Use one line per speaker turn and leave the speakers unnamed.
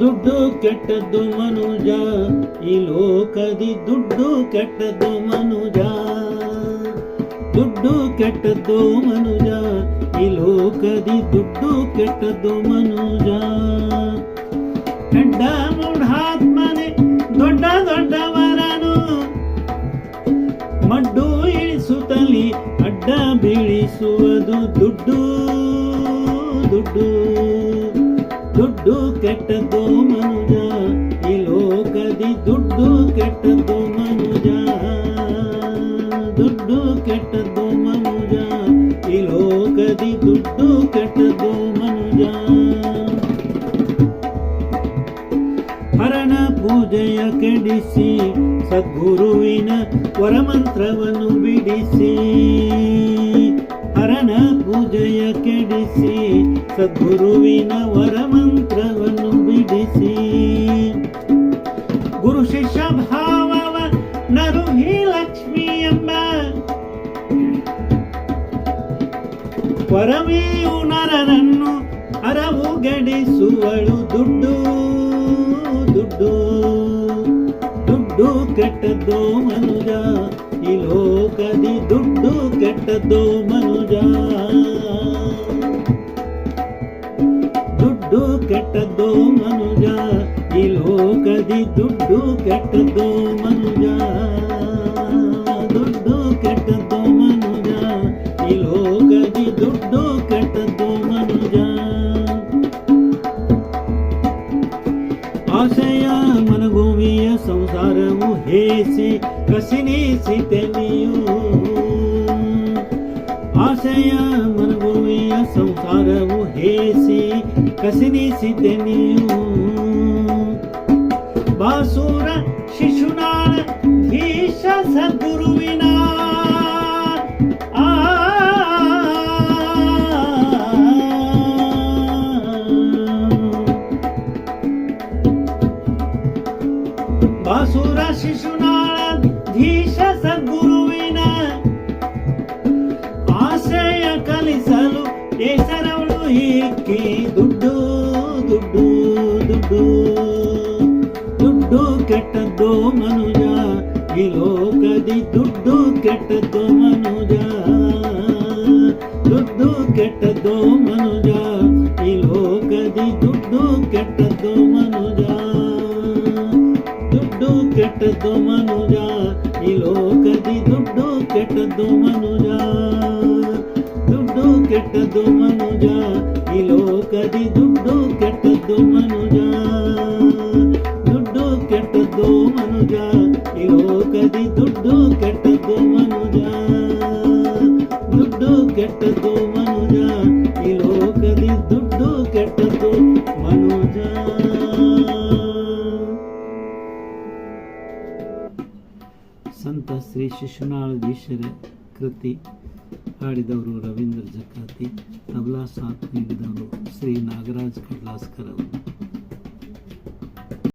ದುಡ್ಡು ಕೆಟ್ಟದ್ದು ಮನುಜ, ಈ ಲೋಕದಿ ದುಡ್ಡು ಕೆಟ್ಟದ್ದು ಮನುಜ. ದುಡ್ಡು ಕೆಟ್ಟದ್ದು ಮನುಜ, ಈ ಲೋಕದಿ ದುಡ್ಡು ಕೆಟ್ಟದ್ದು ಮನುಜ. ಕೆಡ್ಡ ಮೂಢಾತ್ಮನೆ ದೊಡ್ಡ ದೊಡ್ಡವರನು. ಮಡ್ಡು ಇಳಿಸುತ್ತಲಿ, ಅಡ್ಡ ಬೀಳಿಸುವುದು ದುಡ್ಡು ದುಡ್ಡು. ಕೆಟ್ಟದ್ದು ಮನುಜ, ಈ ಲೋಕದಿ ದುಡ್ಡು ಕೆಟ್ಟದ್ದು ಮನುಜ. ದುಡ್ಡು ಕೆಟ್ಟದ್ದು ಮನುಜ, ಈ ಲೋಕದಿ ದುಡ್ಡು ಕೆಟ್ಟದ್ದು ಮನುಜ. ಹರಣ ಪೂಜೆಯ ಕೆಡಿಸಿ, ಸದ್ಗುರುವಿನ ವರಮಂತ್ರವನ್ನು ಬಿಡಿಸಿ. ಹರಣ ಪೂಜೆಯ ಕೆಡಿಸಿ, ಸದ್ಗುರುವಿನ ವರಮಂತ್ರವನ್ನು ಪರಮೇಯು ನರನನ್ನು ಅರವು ಗಡಿಸುವಳು ದುಡ್ಡು ದುಡ್ಡು. ದುಡ್ಡು ಕೆಟ್ಟದ್ದು ಮನುಜ, ಈ ಲೋಕದಿ ದುಡ್ಡು ಕೆಟ್ಟದ್ದು ಮನುಜ. ದುಡ್ಡು ಕೆಟ್ಟದ್ದು ಮನುಜ, ಈ ಲೋಕದಿ ದುಡ್ಡು ಕೆಟ್ಟದ್ದು ಮನುಜ. આશયા મન ગોવિય સંસાર મુહેસી કસની સિતમિયું આશયા મન ગોવિય સંસાર મુહેસી કસની સિતમિયું બાસુર શિશુનાળ ભીષ સદગુરુવી ಬಾಸುರ ಶಿಶುನಾಳ ಧೀಶ ಸದ್ಗುರುವಿನ ಆಶಯ ಕಲಿಸಲು ಹೆಸರವಳು ಏಕೆ ದುಡ್ಡು ದುಡ್ಡು ದುಡ್ಡು ದುಡ್ಡು ಕೆಟ್ಟದ್ದು ಮನುಜ ಈ ಲೋಕದಿ ದುಡ್ಡು ಕೆಟ್ಟದ್ದು ಮನುಜ ದುಡ್ಡು ಕೆಟ್ಟದ್ದು ಕೆಟ್ಟದ್ದು ಮನುಜ ಈ ಲೋಕದಿ ದುಡ್ಡು ಕೆಟ್ಟದ್ದು ಮನುಜ ದುಡ್ಡು ಕೆಟ್ಟದ್ದು ಮನುಜ ಈ ಲೋಕದಿ ದುಡ್ಡು ಕೆಟ್ಟದ್ದು ಮನುಜ ದುಡ್ಡು ಕೆಟ್ಟದ್ದು ಮನುಜ ಈ ಲೋಕದಿ ದುಡ್ಡು ಕೆಟ್ಟದ್ದು ಮನುಜ ದುಡ್ಡು ಕೆಟ್ಟದ್ದು ಸಂತ ಶ್ರೀ ಶಿಶುನಾಳಧೀಶರ ಕೃತಿ ಹಾಡಿದವರು ರವೀಂದ್ರ ಜಕಾತಿ ತಬಲಾ ಸಾಥ್ ನೀಡಿದವರು ಶ್ರೀ ನಾಗರಾಜ್ ಕಡ್ಲಾಸ್ಕರ್ ಅವರು.